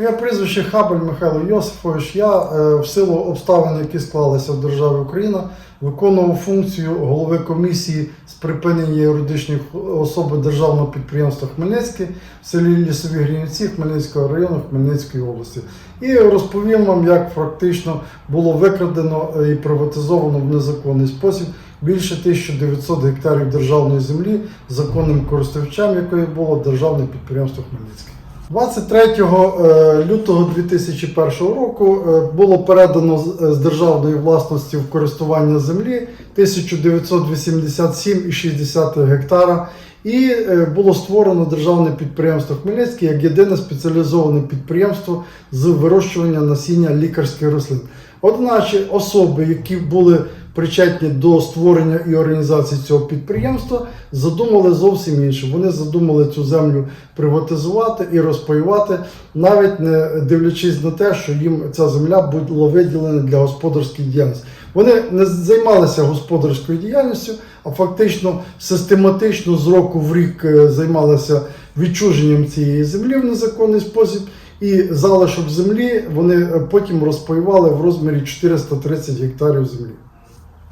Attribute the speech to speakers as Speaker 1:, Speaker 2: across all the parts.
Speaker 1: Моє прізвище Хабель Михайло Йосифович. Я е, в силу обставин, які склалися в державі Україна, виконував функцію голови комісії з припинення юридичної особи державного підприємства Хмельницьке в селі Лісові Грінівці Хмельницького району Хмельницької області. І розповім вам, як фактично було викрадено е, і приватизовано в незаконний спосіб більше 1900 гектарів державної землі законним користувачам, якої було державне підприємство Хмельницьке. 23 е, лютого 2001 року е, було передано з- з державної власності в користування землі 1987,6 гектара. І е, було створено державне підприємство Хмельницьке як єдине спеціалізоване підприємство з вирощування насіння лікарських рослин. Одначе особи, які були причетні до створення і організації цього підприємства, задумали зовсім інше. Вони задумали цю землю приватизувати і розпаювати, навіть не дивлячись на те, що їм ця земля була виділена для господарської діяльності. Вони не займалися господарською діяльністю, а фактично систематично з року в рік е, займалися відчуженням цієї землі в незаконний спосіб. І залишок землі вони потім розпаювали в розмірі 430 гектарів землі.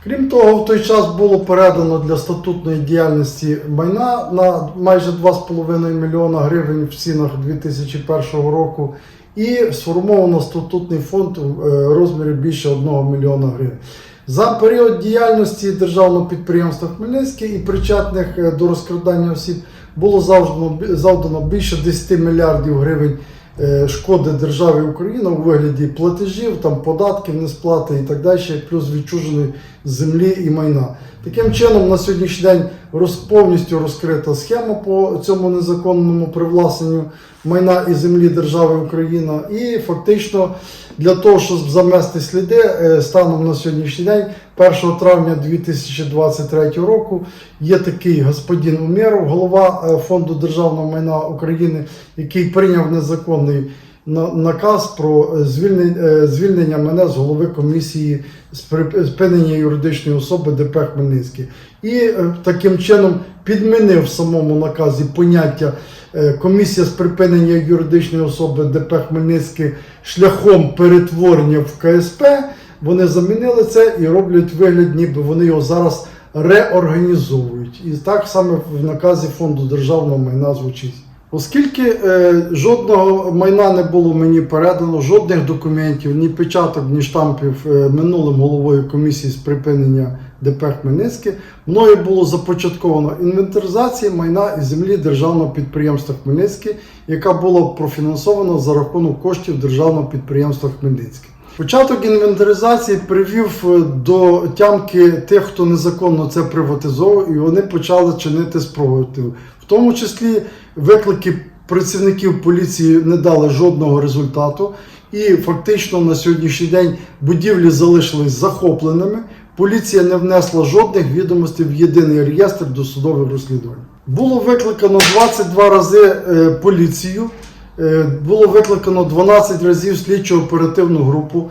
Speaker 1: Крім того, в той час було передано для статутної діяльності майна на майже 2,5 мільйона гривень в цінах 2001 року і сформовано статутний фонд у е, розмірі більше 1 мільйона гривень. За період діяльності державного підприємства Хмельницьке і причетних е, до розкрадання осіб було завдано, завдано більше 10 мільярдів гривень е, шкоди державі Україна у вигляді платежів, там податків, несплати і так далі, плюс відчуженої землі і майна. Таким чином, на сьогоднішній день роз, повністю розкрита схема по цьому незаконному привласненню майна і землі держави Україна. І фактично для того, щоб замести сліди, е, станом на сьогоднішній день, 1 травня 2023 року, є такий господин Умєров, голова е, фонду державного майна України, який прийняв незаконний наказ про е, звільнення, е, звільнення мене з голови комісії з припинення юридичної особи ДП Хмельницький. І е, таким чином підмінив в самому наказі поняття комісія з припинення юридичної особи ДП Хмельницький шляхом перетворення в КСП. Вони замінили це і роблять вигляд, ніби вони його зараз реорганізовують. І так саме в наказі фонду державного майна звучить. Оскільки е, жодного майна не було мені передано, жодних документів, ні печаток, ні штампів е, минулим головою комісії з припинення ДП Хмельницьке, мною було започатковано інвентаризація майна і землі державного підприємства Хмельницьке, яка була профінансована за рахунок коштів державного підприємства Хмельницьке. Початок інвентаризації привів е, до тямки тих, хто незаконно це приватизовував, і вони почали чинити спротив. В тому числі виклики працівників поліції не дали жодного результату, і фактично на сьогоднішній день будівлі залишились захопленими. Поліція не внесла жодних відомостей в єдиний реєстр досудових розслідувань. Було викликано 22 рази е, поліцію. Е, Було викликано 12 разів слідчо оперативну групу.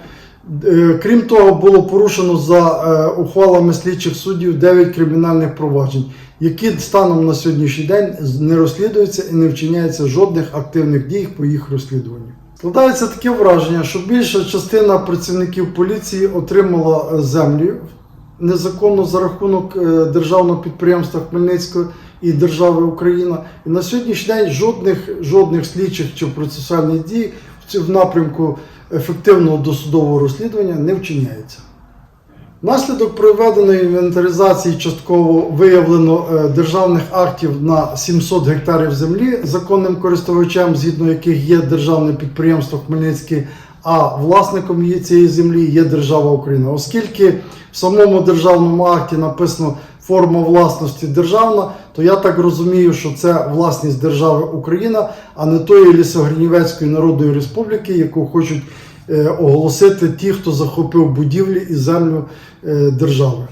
Speaker 1: Е, Крім того, було порушено за е, ухвалами слідчих суддів 9 кримінальних проваджень, які станом на сьогоднішній день не розслідуються і не вчиняється жодних активних дій по їх розслідуванню. Складається таке враження, що більша частина працівників поліції отримала землі незаконно за рахунок державного підприємства Хмельницького і держави Україна. І на сьогоднішній день жодних, жодних слідчих чи процесуальних дій в в напрямку ефективного досудового розслідування не вчиняється. Внаслідок проведеної інвентаризації частково виявлено е, державних актів на 700 гектарів землі законним користувачем, згідно яких є державне підприємство Хмельницьке, а власником є цієї землі є держава Україна. Оскільки в самому державному акті написано форма власності державна, то я так розумію, що це власність держави Україна, а не тої Лісогринівецької Народної Республіки, яку хочуть е, оголосити ті, хто захопив будівлі і землю е, держави.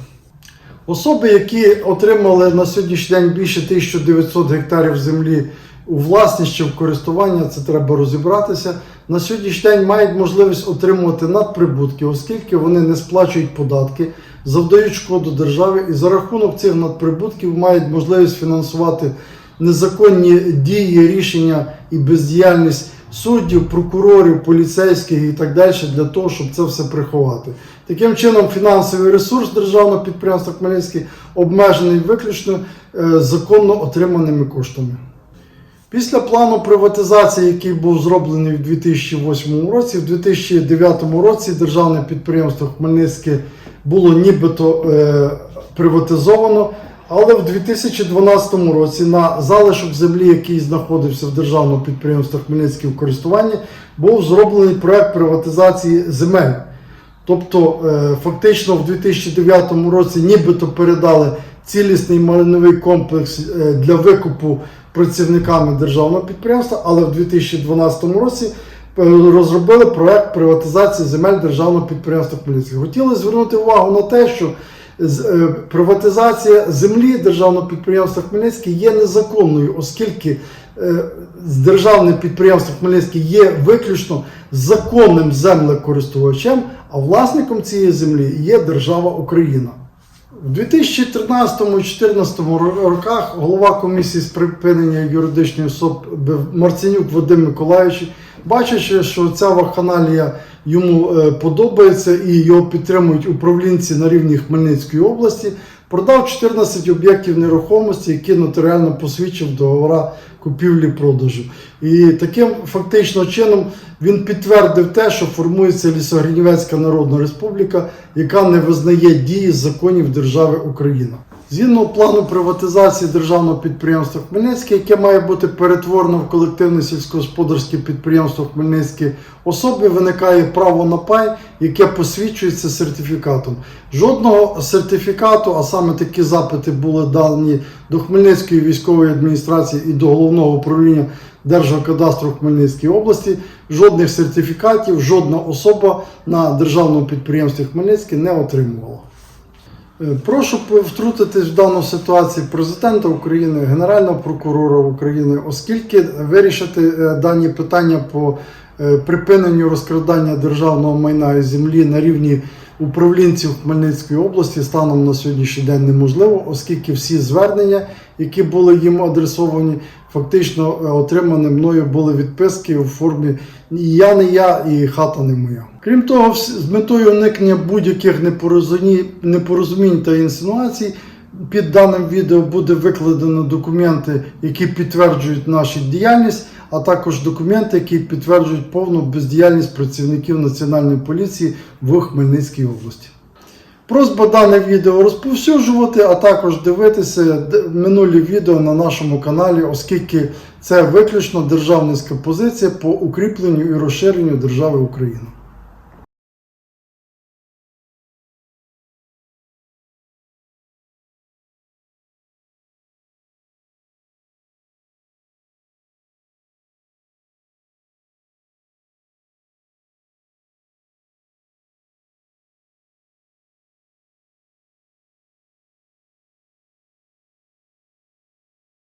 Speaker 1: Особи, які отримали на сьогоднішній день більше 1900 гектарів землі у власність чи в користування, це треба розібратися. На сьогоднішній день мають можливість отримувати надприбутки, оскільки вони не сплачують податки, завдають шкоду державі і за рахунок цих надприбутків мають можливість фінансувати незаконні дії, рішення і бездіяльність суддів, прокурорів, поліцейських і так далі для того, щоб це все приховати. Таким чином, фінансовий ресурс державного підприємства Хмельницький обмежений виключно е, законно отриманими коштами. Після плану приватизації, який був зроблений в 2008 році, в 2009 році державне підприємство Хмельницьке було нібито е, приватизовано, але в 2012 році на залишок землі, який знаходився в державному підприємстві Хмельницьке в користуванні, був зроблений проект приватизації земель. Тобто, е, фактично в 2009 році нібито передали цілісний майновий комплекс е, для викупу працівниками державного підприємства, але в 2012 році розробили проект приватизації земель державного підприємства Хмельницького. Хотіли звернути увагу на те, що е, приватизація землі державного підприємства Хмельницький є незаконною, оскільки е, державне підприємство Хмельницький є виключно законним землекористувачем, а власником цієї землі є держава Україна. У 2013-2014 роках голова комісії з припинення юридичної особи Марценюк Вадим Миколаївич, бачачи, що ця вакханалія йому е, подобається і його підтримують управлінці на рівні Хмельницької області, продав 14 об'єктів нерухомості, які нотаріально посвідчив договора купівлі-продажу. І таким фактично чином він підтвердив те, що формується Лісогринівецька Народна Республіка, яка не визнає дії законів держави Україна. Згідно плану приватизації державного підприємства Хмельницьке, яке має бути перетворено в колективне сільськогосподарське підприємство Хмельницьке, особі виникає право на пай, яке посвідчується сертифікатом. Жодного сертифікату, а саме такі запити були дані до Хмельницької військової адміністрації і до головного управління Держгеокадастру в Хмельницькій області. Жодних сертифікатів, жодна особа на державному підприємстві Хмельницьке не отримувала. Е, Прошу втрутитись в дану ситуацію президента України, Генерального прокурора України, оскільки вирішити е, дані питання по е, припиненню розкрадання державного майна і землі на рівні управлінців Хмельницької області станом на сьогоднішній день неможливо, оскільки всі звернення, які були їм адресовані, фактично отримані мною були відписки у формі і я не я, і хата не моя. Крім того, з метою уникнення будь-яких непорозумінь, та інсинуацій, під даним відео буде викладено документи, які підтверджують нашу діяльність, а також документи, які підтверджують повну бездіяльність працівників Національної поліції в Хмельницькій області. Просьба дане відео розповсюджувати, а також дивитися минулі відео на нашому каналі, оскільки це виключно державницька позиція по укріпленню і розширенню держави України.